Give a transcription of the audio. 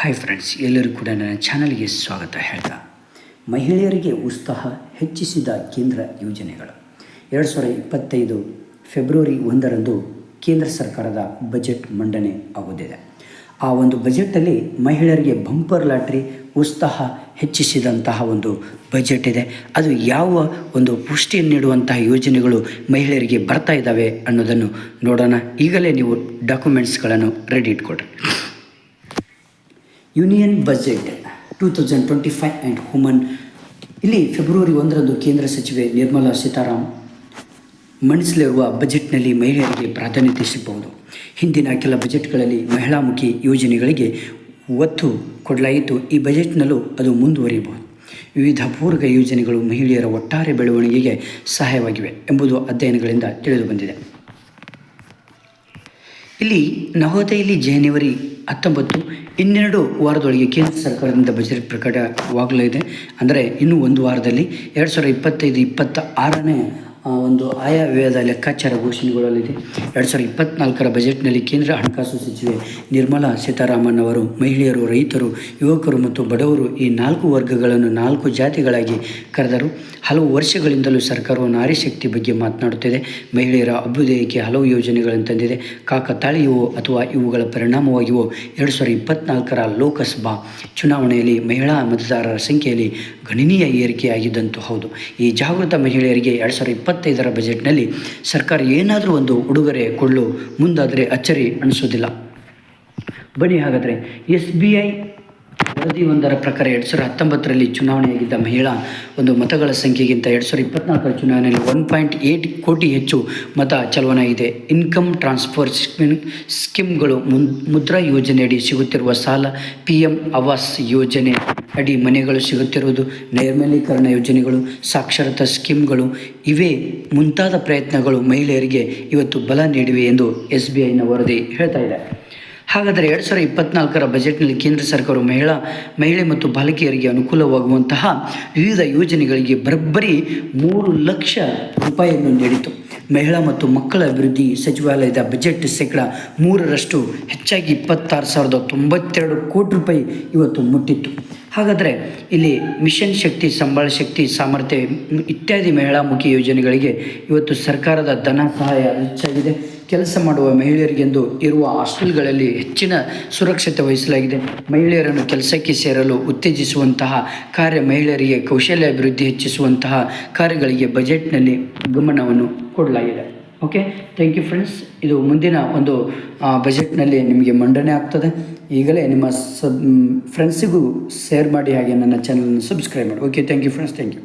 Hi friends ಎಲ್ಲರೂ ಕೂಡ ನನ್ನ ಚಾನಲ್ಗೆ ಸ್ವಾಗತ ಹೇಳ್ತಾ. ಮಹಿಳೆಯರಿಗೆ ಉತ್ಸಾಹ ಹೆಚ್ಚಿಸಿದ ಕೇಂದ್ರ ಯೋಜನೆಗಳು. ಎರಡು ಸಾವಿರದ ಇಪ್ಪತ್ತೈದು ಫೆಬ್ರವರಿ ಒಂದರಂದು ಕೇಂದ್ರ ಸರ್ಕಾರದ ಬಜೆಟ್ ಮಂಡನೆ ಆಗುತ್ತಿದೆ. ಆ ಒಂದು ಬಜೆಟಲ್ಲಿ ಮಹಿಳೆಯರಿಗೆ ಬಂಪರ್ ಲಾಟ್ರಿ ಉತ್ಸಾಹ ಹೆಚ್ಚಿಸಿದಂತಹ ಒಂದು ಬಜೆಟ್ ಇದೆ. ಅದು ಯಾವ ಒಂದು ಪುಷ್ಟಿಯನ್ನು ನೀಡುವಂತಹ ಯೋಜನೆಗಳು ಮಹಿಳೆಯರಿಗೆ ಬರ್ತಾ ಇದ್ದಾವೆ ಅನ್ನೋದನ್ನು ನೋಡೋಣ. ಈಗಲೇ ನೀವು ಡಾಕ್ಯುಮೆಂಟ್ಸ್ಗಳನ್ನು ready ಇಟ್ಕೊಡ್ರಿ union budget two thousand twenty five and human ಇಲ್ಲಿ ಫೆಬ್ರವರಿ ಒಂದರಂದು ಕೇಂದ್ರ ಸಚಿವೆ ನಿರ್ಮಲಾ ಸೀತಾರಾಮ್ ಮಂಡಿಸಲಿರುವ ಬಜೆಟ್ನಲ್ಲಿ ಮಹಿಳೆಯರಿಗೆ ಪ್ರಾಧಾನ್ಯತೆ ಸಿಗಬಹುದು. ಹಿಂದಿನ ಕೆಲ ಬಜೆಟ್ಗಳಲ್ಲಿ ಮಹಿಳಾಮುಖಿ ಯೋಜನೆಗಳಿಗೆ ಒತ್ತು ಕೊಡಲಾಯಿತು. ಈ ಬಜೆಟ್ನಲ್ಲೂ ಅದು ಮುಂದುವರಿಯಬಹುದು. ವಿವಿಧ ಪೂರಕ ಯೋಜನೆಗಳು ಮಹಿಳೆಯರ ಒಟ್ಟಾರೆ ಬೆಳವಣಿಗೆಗೆ ಸಹಾಯವಾಗಿವೆ ಎಂಬುದು ಅಧ್ಯಯನಗಳಿಂದ ತಿಳಿದುಬಂದಿದೆ. ಇಲ್ಲಿ ನವೋದಯಲ್ಲಿ ಜನವರಿ ಹತ್ತೊಂಬತ್ತು, ಇನ್ನೆರಡು ವಾರದೊಳಗೆ ಕೇಂದ್ರ ಸರ್ಕಾರದಿಂದ ಬಜೆಟ್ ಪ್ರಕಟವಾಗಲಿದೆ. ಅಂದರೆ ಇನ್ನೂ ಒಂದು ವಾರದಲ್ಲಿ ಎರಡು ಸಾವಿರದ ಇಪ್ಪತ್ತೈದು ಇಪ್ಪತ್ತ ಆರನೇ ಒಂದು ಆಯವ್ಯಯದ ಲೆಕ್ಕಾಚಾರ ಘೋಷಣೆಗೊಳ್ಳಲಿದೆ ಎರಡು ಸಾವಿರದ ಇಪ್ಪತ್ನಾಲ್ಕರ ಬಜೆಟ್ನಲ್ಲಿ ಕೇಂದ್ರ ಹಣಕಾಸು ಸಚಿವೆ ನಿರ್ಮಲಾ ಸೀತಾರಾಮನ್ ಅವರು ಮಹಿಳೆಯರು, ರೈತರು, ಯುವಕರು ಮತ್ತು ಬಡವರು ಈ ನಾಲ್ಕು ವರ್ಗಗಳನ್ನು ನಾಲ್ಕು ಜಾತಿಗಳಾಗಿ ಕರೆದರು. ಹಲವು ವರ್ಷಗಳಿಂದಲೂ ಸರ್ಕಾರವು ನಾರಿ ಶಕ್ತಿ ಬಗ್ಗೆ ಮಾತನಾಡುತ್ತಿದೆ. ಮಹಿಳೆಯರ ಅಭ್ಯುದಯಕ್ಕೆ ಹಲವು ಯೋಜನೆಗಳನ್ನು ತಂದಿದೆ. ಕಾಕತಾಳೀಯವೋ ಅಥವಾ ಇವುಗಳ ಪರಿಣಾಮವಾಗಿಯೋ ಎರಡು ಸಾವಿರದ ಇಪ್ಪತ್ನಾಲ್ಕರ ಲೋಕಸಭಾ ಚುನಾವಣೆಯಲ್ಲಿ ಮಹಿಳಾ ಮತದಾರರ ಸಂಖ್ಯೆಯಲ್ಲಿ ಗಣನೀಯ ಏರಿಕೆಯಾಗಿದ್ದಂತೂ ಹೌದು. ಈ ಜಾಗೃತ ಮಹಿಳೆಯರಿಗೆ ಎರಡು ಸಾವಿರದ ಇಪ್ಪತ್ತೈದರ ಬಜೆಟ್ನಲ್ಲಿ ಸರ್ಕಾರ ಏನಾದರೂ ಒಂದು ಉಡುಗೊರೆ ಕೊಳ್ಳು ಮುಂದಾದರೆ ಅಚ್ಚರಿ ಅನಿಸೋದಿಲ್ಲ. ಬನ್ನಿ ಹಾಗಾದರೆ ಎಸ್ ಬಿ ಐ ವರದಿಯೊಂದರ ಪ್ರಕಾರ ಎರಡು ಸಾವಿರದ ಹತ್ತೊಂಬತ್ತರಲ್ಲಿ ಚುನಾವಣೆಯಾಗಿದ್ದ ಮಹಿಳಾ ಒಂದು ಮತಗಳ ಸಂಖ್ಯೆಗಿಂತ ಎರಡು ಸಾವಿರದ ಇಪ್ಪತ್ನಾಲ್ಕರ ಚುನಾವಣೆಯಲ್ಲಿ ಒನ್ ಪಾಯಿಂಟ್ ಏಯ್ಟ್ ಕೋಟಿ ಹೆಚ್ಚು ಮತ ಚಲಾವಣೆಯಾಗಿದೆ ಇನ್ಕಮ್ ಟ್ರಾನ್ಸ್ಫರ್ ಸ್ಕೀಮ್ ಸ್ಕೀಮ್ಗಳು ಮುದ್ರಾ ಯೋಜನೆಯಡಿ ಸಿಗುತ್ತಿರುವ ಸಾಲ ಪಿ ಎಂ ಆವಾಸ್ ಯೋಜನೆ ಅಡಿ ಮನೆಗಳು ಸಿಗುತ್ತಿರುವುದು, ನೈರ್ಮಲೀಕರಣ ಯೋಜನೆಗಳು, ಸಾಕ್ಷರತಾ ಸ್ಕೀಮ್ಗಳು ಇವೇ ಮುಂತಾದ ಪ್ರಯತ್ನಗಳು ಮಹಿಳೆಯರಿಗೆ ಇವತ್ತು ಬಲ ನೀಡಿವೆ ಎಂದು ಎಸ್ ಬಿ ಐನ ವರದಿ ಹೇಳ್ತಾ ಇದೆ. ಹಾಗಾದರೆ ಎರಡು ಸಾವಿರದ ಇಪ್ಪತ್ನಾಲ್ಕರ ಬಜೆಟ್ನಲ್ಲಿ ಕೇಂದ್ರ ಸರ್ಕಾರವು ಮಹಿಳಾ, ಮಹಿಳೆ ಮತ್ತು ಬಾಲಕಿಯರಿಗೆ ಅನುಕೂಲವಾಗುವಂತಹ ವಿವಿಧ ಯೋಜನೆಗಳಿಗೆ ಬರೋಬ್ಬರಿ ಮೂರು ಲಕ್ಷ ರೂಪಾಯಿಯನ್ನು ನೀಡಿತು. ಮಹಿಳಾ ಮತ್ತು ಮಕ್ಕಳ ಅಭಿವೃದ್ಧಿ ಸಚಿವಾಲಯದ ಬಜೆಟ್ ಶೇಕಡ ಮೂರರಷ್ಟು, ಹೆಚ್ಚಾಗಿ ಇಪ್ಪತ್ತಾರು ಸಾವಿರದ ತೊಂಬತ್ತೆರಡು ಕೋಟಿ ರೂಪಾಯಿ ಇವತ್ತು ಮುಟ್ಟಿತ್ತು. ಹಾಗಾದರೆ ಇಲ್ಲಿ ಮಿಷನ್ ಶಕ್ತಿ, ಸಂಬಳ ಶಕ್ತಿ, ಸಾಮರ್ಥ್ಯ ಇತ್ಯಾದಿ ಮಹಿಳಾಮುಖಿ ಯೋಜನೆಗಳಿಗೆ ಇವತ್ತು ಸರ್ಕಾರದ ಧನ ಸಹಾಯ ಹೆಚ್ಚಾಗಿದೆ. ಕೆಲಸ ಮಾಡುವ ಮಹಿಳೆಯರಿಗೆಂದು ಇರುವ ಹಾಸ್ಟೆಲ್ಗಳಲ್ಲಿ ಹೆಚ್ಚಿನ ಸುರಕ್ಷತೆ ವಹಿಸಲಾಗಿದೆ. ಮಹಿಳೆಯರನ್ನು ಕೆಲಸಕ್ಕೆ ಸೇರಲು ಉತ್ತೇಜಿಸುವಂತಹ ಕಾರ್ಯ ಮಹಿಳೆಯರಿಗೆ ಕೌಶಲ್ಯ ಅಭಿವೃದ್ಧಿ ಹೆಚ್ಚಿಸುವಂತಹ ಕಾರ್ಯಗಳಿಗೆ ಬಜೆಟ್ನಲ್ಲಿ ಗಮನವನ್ನು ಕೊಡಲಾಗಿದೆ. Okay, thank you friends. ಇದು ಮುಂದಿನ ಒಂದು ಬಜೆಟ್ನಲ್ಲಿ ನಿಮಗೆ ಮಂಡನೆ ಆಗ್ತದೆ. ಈಗಲೇ ನಿಮ್ಮ ಸಬ್, ಫ್ರೆಂಡ್ಸಿಗೂ ಶೇರ್ ಮಾಡಿ ಹಾಗೆ ನನ್ನ ಚಾನಲನ್ನು ಸಬ್ಸ್ಕ್ರೈಬ್ ಮಾಡಿ. Okay, thank you friends, thank you.